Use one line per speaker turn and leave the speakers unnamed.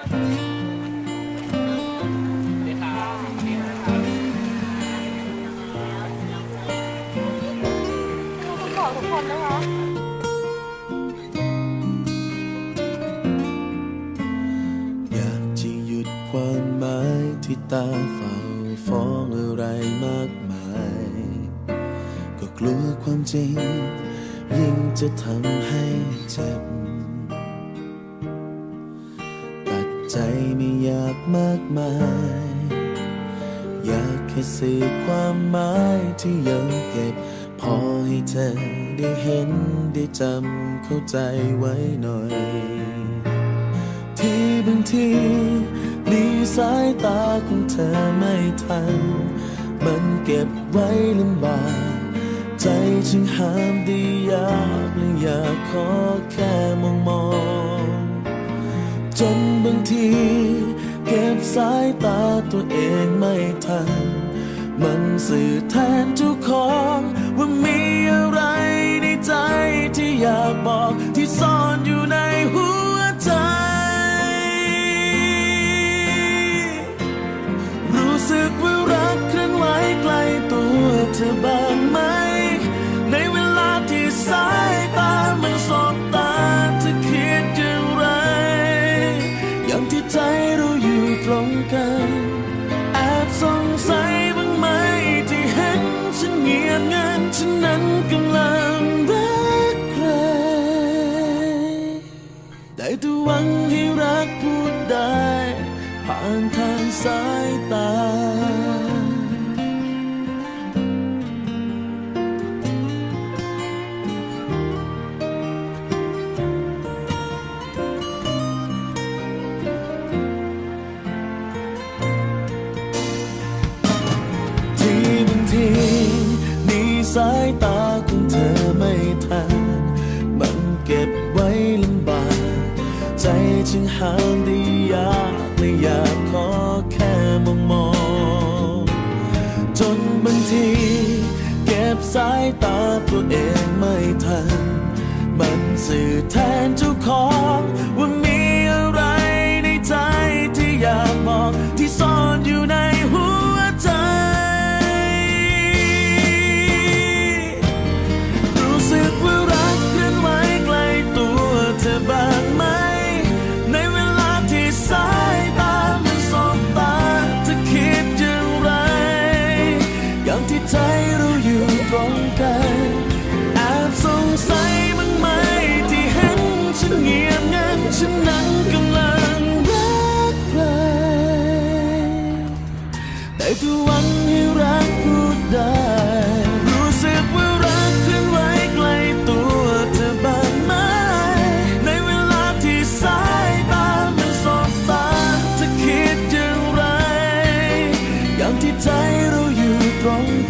บอกทุกคนนะคะ
อยากจะหยุดความหมายที่ตาเฝ้าฟ้องอะไรมากมาย ก็กลัวความจริง ยิ่งจะทำให้เจ็บ ไม่อยากมากมาย อยากแค่สื่อความหมายที่ยังเก็บ พอให้เธอได้เห็นได้จำเข้าใจไว้หน่อย ที่บางทีมีสายตาของเธอไม่ทัน มันเก็บไว้ลำบากใจจึงห้ามได้ยาก สายตาตัวเองไม่ทัน มันสื่อแทนเจ้าของว่ามีอะไรในใจที่อยากบอกที่ซ่อนอยู่ในหัวใจ รู้สึกว่ารักเคลื่อนไหวใกล้ตัวเธอบ้าง ฉันนั้นกำลังรักใคร ได้แต่หวังให้รักพูดได้ ผ่านทางสายตา สายตาของเธอไม่ทัน มันเก็บไว้ลำบาก ใจจึงห้ามได้ยากและอยากขอแค่มองมอง จนบางที เก็บสายตาตัวเองไม่ทัน มันสื่อแทนเจ้าของว่ามีอะไรในใจที่อยากบอกที่ซ่อนอยู่ในหัว ฉันนั้นกำลังรักใครแต่ทุกวันให้รักพูดได้ รู้สึกว่ารักเคลื่อนไหวใกล้ตัวเธอบ้างไหม ในเวลาที่สายตามันสบตาเธอคิดอย่างไร อย่างที่ใจเราอยู่ตรงกัน